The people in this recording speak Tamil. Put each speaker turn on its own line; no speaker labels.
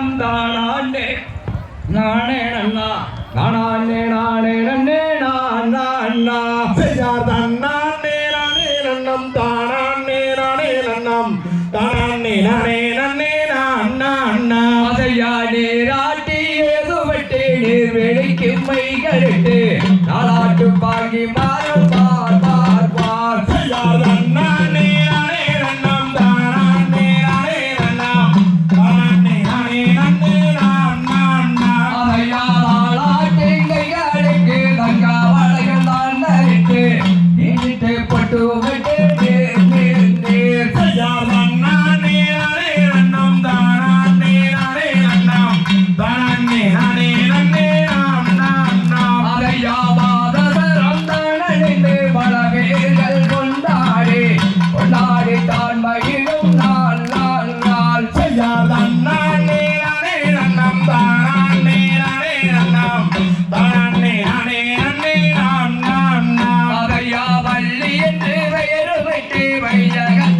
தானாண்டே நானே நன்னா. நானாண்டே நானே நன்னே நானா அண்ணா
பெரியார் தன்னாண்டே நானே நன்னம். தானாண்டே நானே
மா பட்டு விட்டு
涙が